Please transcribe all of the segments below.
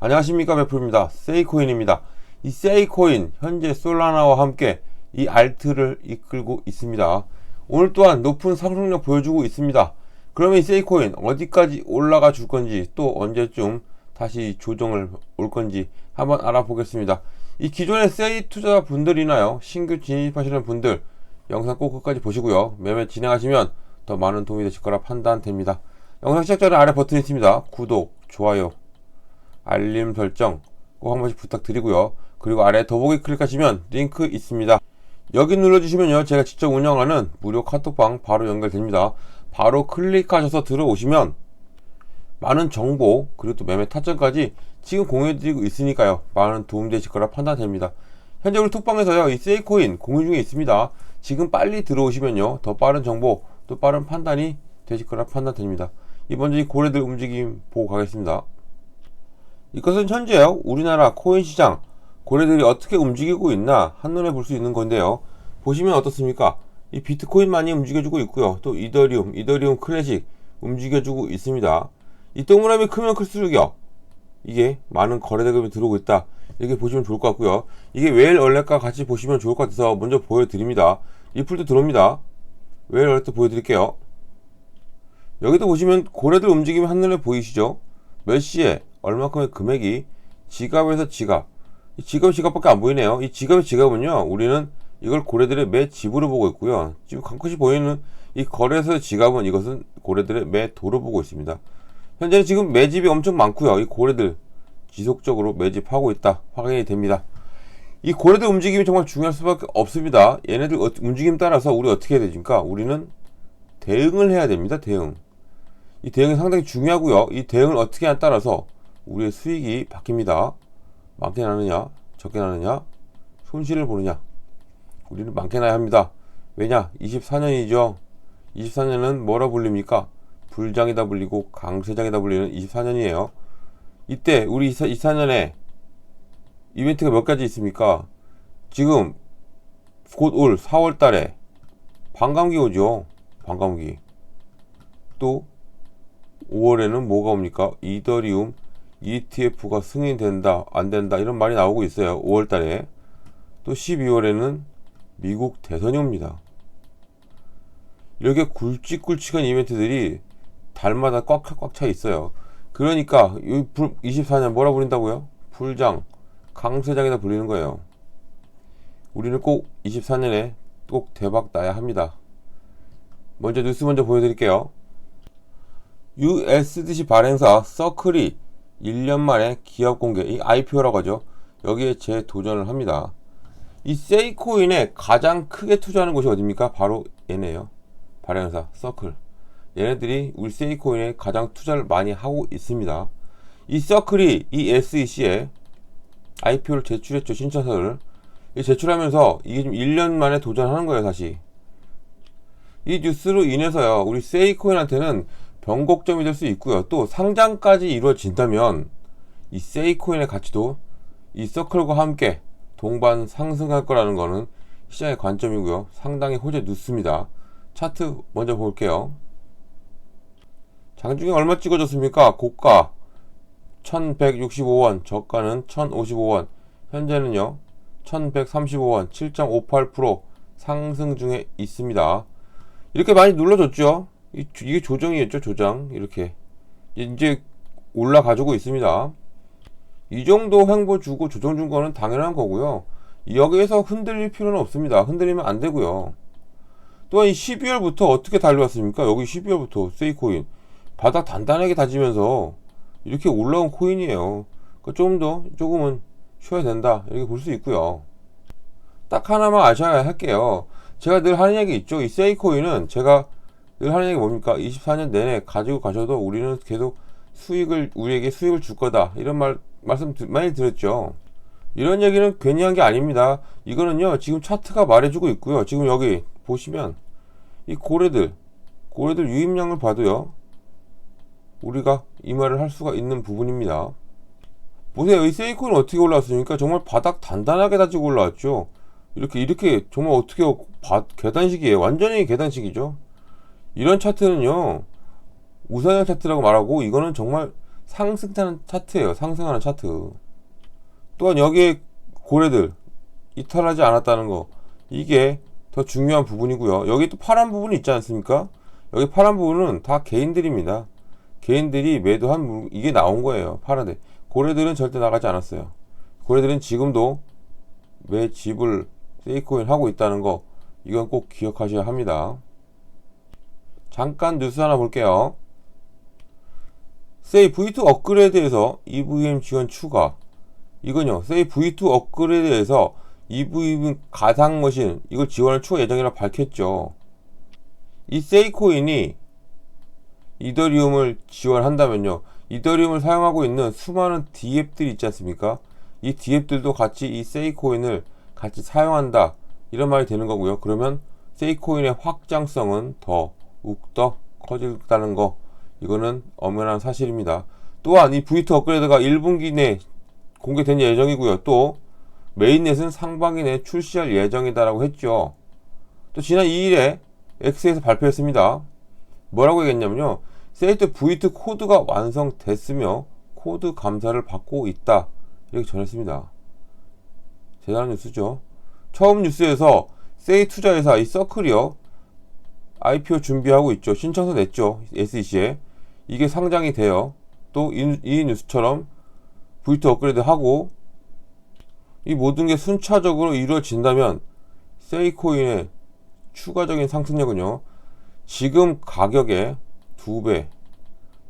안녕하십니까 베프입니다. 세이코인입니다. 이 세이코인 현재 솔라나와 함께 이 알트를 이끌고 있습니다. 오늘 또한 높은 상승력 보여주고 있습니다. 그러면 이 세이코인 어디까지 올라가 줄 건지 또 언제쯤 다시 조정을 올 건지 한번 알아보겠습니다. 이 기존의 세이 투자 분들이나요 신규 진입하시는 분들 영상 꼭 끝까지 보시고요. 매매 진행하시면 더 많은 도움이 되실 거라 판단됩니다. 영상 시작 전에 아래 버튼이 있습니다. 구독, 좋아요, 알림 설정 꼭 한 번씩 부탁드리고요. 그리고 아래 더보기 클릭하시면 링크 있습니다. 여기 눌러주시면요. 제가 직접 운영하는 무료 카톡방 바로 연결됩니다. 바로 클릭하셔서 들어오시면 많은 정보 그리고 또 매매 타점까지 지금 공유해드리고 있으니까요. 많은 도움 되실 거라 판단됩니다. 현재 우리 톡방에서요. 이 세이코인 공유 중에 있습니다. 지금 빨리 들어오시면요. 더 빠른 정보 또 빠른 판단이 되실 거라 판단됩니다. 이 먼저 이 고래들 움직임 보고 가겠습니다. 이것은 현재 우리나라 코인 시장 고래들이 어떻게 움직이고 있나 한눈에 볼 수 있는 건데요. 보시면 어떻습니까? 이 비트코인 많이 움직여주고 있고요. 또 이더리움, 이더리움 클래식 움직여주고 있습니다. 이 동그라미 크면 클수록요. 이게 많은 거래 대금이 들어오고 있다. 이렇게 보시면 좋을 것 같고요. 이게 웨일 얼렛과 같이 보시면 좋을 것 같아서 먼저 보여드립니다. 리플도 들어옵니다. 웨일 얼렛도 보여드릴게요. 여기도 보시면 고래들 움직임이 한눈에 보이시죠? 몇 시에 얼마큼의 금액이 지갑에서 지갑. 이 지갑 지갑밖에 안 보이네요. 이 지갑의 지갑은요 우리는 이걸 고래들의 매 집으로 보고 있고요. 지금 강컷이 보이는 이 거래소의 지갑은 이것은 고래들의 매 도로 보고 있습니다. 현재는 지금 매집이 엄청 많고요. 이 고래들 지속적으로 매집하고 있다. 확인이 됩니다. 이 고래들 움직임이 정말 중요할 수밖에 없습니다. 얘네들 어- 움직임 따라서 우리 어떻게 해야 되니까? 우리는 대응을 해야 됩니다. 대응. 이 대응이 상당히 중요하고요. 이 대응을 어떻게 하냐에 따라서 우리의 수익이 바뀝니다. 많게 나느냐, 적게 나느냐, 손실을 보느냐. 우리는 많게 나야 합니다. 왜냐? 24년이죠. 24년은 뭐라 불립니까? 불장이다 불리고 강세장이다 불리는 24년이에요. 이때 우리 24년에 이벤트가 몇 가지 있습니까? 지금 곧 올 4월 달에 반감기 오죠. 반감기. 또 5월에는 뭐가 옵니까? 이더리움 ETF가 승인된다, 안 된다, 이런 말이 나오고 있어요. 5월 달에. 또 12월에는 미국 대선이 옵니다. 이렇게 굵직굵직한 이벤트들이 달마다 꽉꽉 차 있어요. 그러니까, 24년 뭐라 부른다고요? 불장, 강세장이다 불리는 거예요. 우리는 꼭 24년에 꼭 대박 나야 합니다. 먼저 뉴스 먼저 보여드릴게요. USDC 발행사 서클이 1년 만에 기업 공개, 이 IPO라고 하죠. 여기에 재도전을 합니다. 이 세이코인에 가장 크게 투자하는 곳이 어디입니까? 바로 얘네요. 발행사 서클. 얘네들이 우리 세이코인에 가장 투자를 많이 하고 있습니다. 이 서클이 이 SEC에 IPO를 제출했죠. 신청서를. 제출하면서 이게 지금 1년 만에 도전하는 거예요, 다시. 이 뉴스로 인해서요, 우리 세이코인한테는 변곡점이 될 수 있고요. 또 상장까지 이루어진다면 이 세이코인의 가치도 이 서클과 함께 동반 상승할 거라는 거는 시장의 관점이고요. 상당히 호재 늦습니다. 차트 먼저 볼게요. 장중에 얼마 찍어줬습니까? 고가 1165원, 저가는 1055원, 현재는요 1135원, 7.58% 상승 중에 있습니다. 이렇게 많이 눌러줬죠. 이게 조정이었죠 조정 이렇게. 이제 올라가지고 있습니다. 이 정도 횡보 주고 조정 준 거는 당연한 거고요. 여기에서 흔들릴 필요는 없습니다. 흔들리면 안 되고요. 또한 이 12월부터 어떻게 달려왔습니까? 여기 12월부터 세이코인. 바닥 단단하게 다지면서 이렇게 올라온 코인이에요. 그러니까 좀더 조금은 쉬어야 된다. 이렇게 볼 수 있고요. 딱 하나만 아셔야 할게요. 제가 늘 하는 얘기 있죠. 이 세이코인은 제가 늘 하는 얘기 뭡니까? 24년 내내 가지고 가셔도 우리는 계속 수익을 우리에게 수익을 줄 거다 이런 말 말씀 많이 들었죠. 이런 얘기는 괜히 한 게 아닙니다. 이거는요 지금 차트가 말해주고 있고요. 지금 여기 보시면 이 고래들 고래들 유입량을 봐도요 우리가 이 말을 할 수가 있는 부분입니다. 보세요 이 세이코는 어떻게 올라왔습니까? 정말 바닥 단단하게 다지고 올라왔죠. 이렇게 이렇게 정말 어떻게 바, 계단식이에요. 완전히 계단식이죠. 이런 차트는요 우상향 차트라고 말하고 이거는 정말 상승하는 차트예요. 상승하는 차트. 또한 여기에 고래들 이탈하지 않았다는 거 이게 더 중요한 부분이고요. 여기 또 파란 부분이 있지 않습니까? 여기 파란 부분은 다 개인들입니다. 개인들이 매도한 물- 이게 나온 거예요. 파란데 고래들은 절대 나가지 않았어요. 고래들은 지금도 매 집을 세이코인 하고 있다는 거 이건 꼭 기억하셔야 합니다. 잠깐 뉴스 하나 볼게요. 세이 V2 업그레이드에서 EVM 지원 추가. 이건요. 세이 V2 업그레이드에서 EVM 가상 머신 이걸 지원할 추가 예정이라 밝혔죠. 이 세이 코인이 이더리움을 지원한다면요. 이더리움을 사용하고 있는 수많은 디앱들이 있지 않습니까? 이 디앱들도 같이 이 세이 코인을 같이 사용한다. 이런 말이 되는 거고요. 그러면 세이 코인의 확장성은 더 욱덕 커진다는 거. 이거는 엄연한 사실입니다. 또한 이 V2 업그레이드가 1분기 내 공개된 예정이고요. 또 메인넷은 상반기 내에 출시할 예정이다라고 했죠. 또 지난 2일에 X에서 발표했습니다. 뭐라고 얘기했냐면요. 세이트 V2 코드가 완성됐으며 코드 감사를 받고 있다. 이렇게 전했습니다. 대단한 뉴스죠. 처음 뉴스에서 세이 투자회사 이 서클이요. IPO 준비하고 있죠. 신청서 냈죠. SEC에. 이게 상장이 돼요. 또 이 뉴스처럼 V2 업그레이드 하고 이 모든 게 순차적으로 이루어진다면 세이코인의 추가적인 상승력은요. 지금 가격의 2배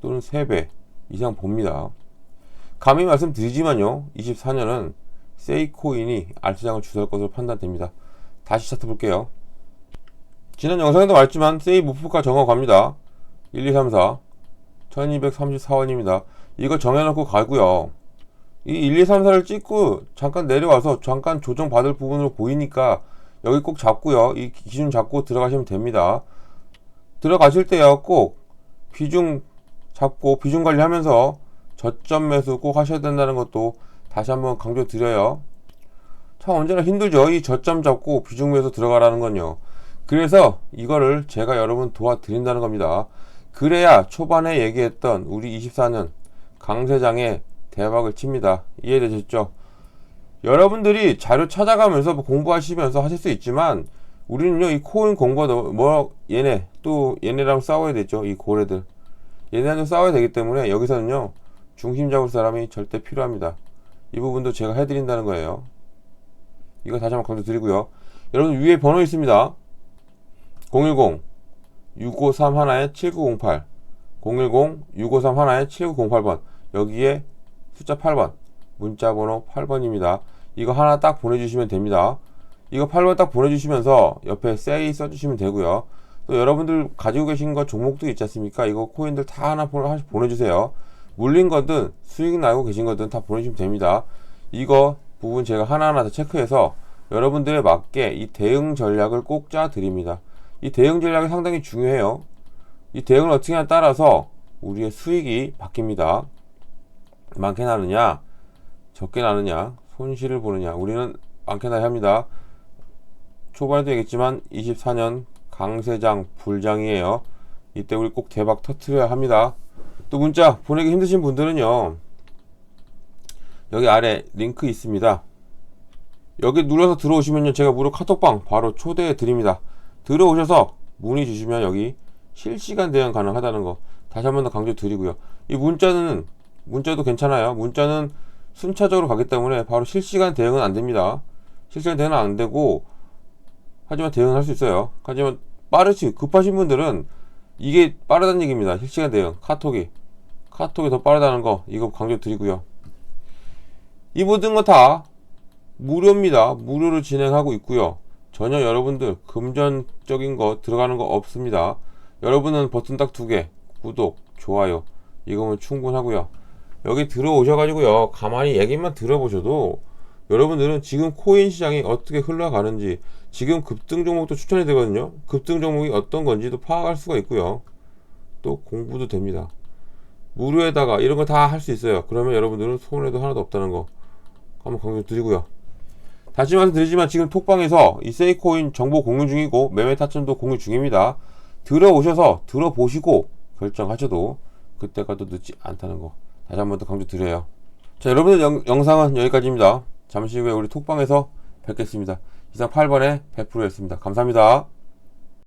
또는 3배 이상 봅니다. 감히 말씀드리지만요. 24년은 세이코인이 알트장을 주도할 것으로 판단됩니다. 다시 차트 볼게요. 지난 영상에도 말했지만 세이 목표가 정하고 갑니다. 1, 2, 3, 4 1234원입니다. 이거 정해놓고 가고요. 이 1, 2, 3, 4를 찍고 잠깐 내려와서 잠깐 조정 받을 부분으로 보이니까 여기 꼭 잡고요. 이 기준 잡고 들어가시면 됩니다. 들어가실 때요. 꼭 비중 잡고 비중 관리하면서 저점 매수 꼭 하셔야 된다는 것도 다시 한번 강조 드려요. 참 언제나 힘들죠. 이 저점 잡고 비중 매수 들어가라는 건요. 그래서 이거를 제가 여러분 도와드린다는 겁니다. 그래야 초반에 얘기했던 우리 24년 강세장에 대박을 칩니다. 이해되셨죠? 여러분들이 자료 찾아가면서 뭐 공부하시면서 하실 수 있지만 우리는요 이 코인 공부도 뭐 얘네 또 얘네랑 싸워야 되죠 이 고래들 얘네랑 싸워야 되기 때문에 여기서는요 중심 잡을 사람이 절대 필요합니다 이 부분도 제가 해드린다는 거예요 이거 다시 한번 강조드리고요 여러분 위에 번호 있습니다 010 653 하나에 7908 010 653 하나에 7908번. 여기에 숫자 8번. 문자 번호 8번입니다. 이거 하나 딱 보내주시면 됩니다. 이거 8번 딱 보내주시면서 옆에 세이 써주시면 되고요. 또 여러분들 가지고 계신 거 종목도 있지 않습니까? 이거 코인들 다 하나 보내주세요. 물린 거든 수익 나고 계신 거든 다 보내주시면 됩니다. 이거 부분 제가 하나하나 다 체크해서 여러분들에 맞게 이 대응 전략을 꼭 짜 드립니다 이 대응 전략이 상당히 중요해요. 이 대응을 어떻게 하냐에 따라서 우리의 수익이 바뀝니다. 많게 나느냐, 적게 나느냐, 손실을 보느냐. 우리는 많게 나야 합니다. 초반에도 얘기했지만 24년 강세장 불장이에요. 이때 우리 꼭 대박 터트려야 합니다. 또 문자 보내기 힘드신 분들은요. 여기 아래 링크 있습니다. 여기 눌러서 들어오시면요. 제가 무료 카톡방 바로 초대해 드립니다. 들어오셔서 문의 주시면 여기 실시간 대응 가능하다는 거 다시 한 번 더 강조 드리고요. 이 문자는 문자도 괜찮아요. 문자는 순차적으로 가기 때문에 바로 실시간 대응은 안 됩니다. 실시간 대응은 안 되고 하지만 대응을 할수 있어요. 하지만 빠르지 급하신 분들은 이게 빠르다는 얘기입니다. 실시간 대응 카톡이 카톡이 더 빠르다는 거 이거 강조 드리고요. 이 모든 거 다 무료입니다. 무료로 진행하고 있고요. 전혀 여러분들 금전적인 거 들어가는 거 없습니다. 여러분은 버튼 딱 두 개, 구독, 좋아요 이거면 충분하고요. 여기 들어오셔가지고요 가만히 얘기만 들어보셔도 여러분들은 지금 코인 시장이 어떻게 흘러가는지 지금 급등 종목도 추천이 되거든요. 급등 종목이 어떤 건지도 파악할 수가 있고요. 또 공부도 됩니다. 무료에다가 이런 거 다 할 수 있어요. 그러면 여러분들은 손해도 하나도 없다는 거 한번 강조 드리고요. 다시 말씀드리지만 지금 톡방에서 이 세이코인 정보 공유 중이고 매매 타점도 공유 중입니다. 들어오셔서 들어보시고 결정하셔도 그때가 또 늦지 않다는 거 다시 한 번 더 강조드려요. 자, 여러분들 영, 영상은 여기까지입니다. 잠시 후에 우리 톡방에서 뵙겠습니다. 이상 8번의 100%였습니다. 감사합니다.